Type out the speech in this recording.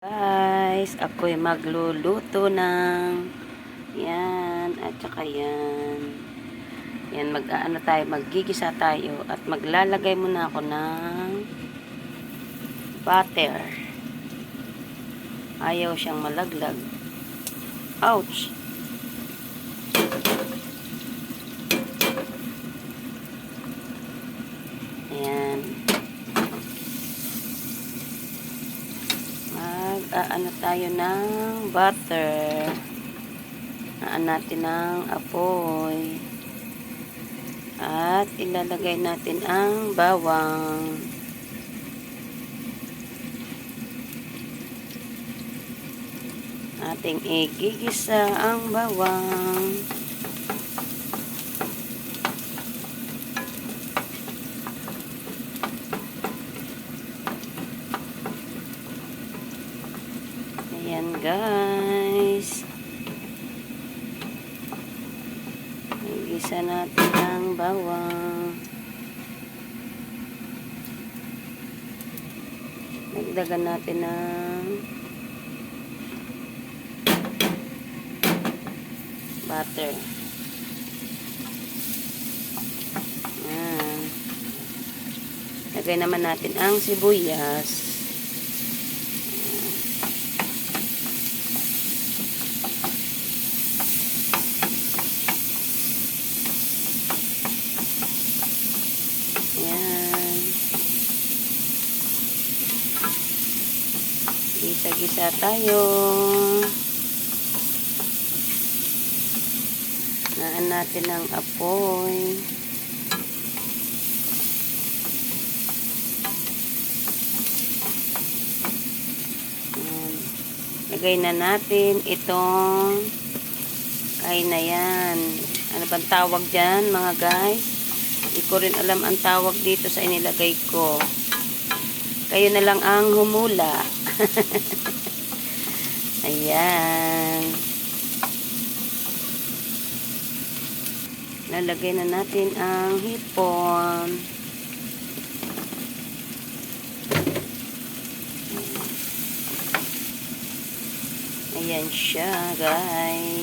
Guys, ako'y magluluto ng yan at saka yan. Yan, mag-ano tayo, maggigisa tayo at maglalagay muna ako ng butter. Ayaw siyang malaglag. Ouch! Ayan. Mag aano tayo ng butter. Aan natin ng apoy. At ilalagay natin ang bawang. Ating igigisa ang bawang Ayan guys. Igisa natin ang bawang. Nagdagan natin ng butter. Ayan. Lagay naman natin ang sibuyas. Ayan. Gisa-gisa tayo. Naan natin ang apoy. Ayan. Lagay na natin itong ay na yan. Ano bang tawag dyan mga guys? Hindi ko rin alam ang tawag dito sa inilagay ko. Kayo na lang ang humula. Ayan. Lalagay na natin ang hipon. Ayan siya, guys.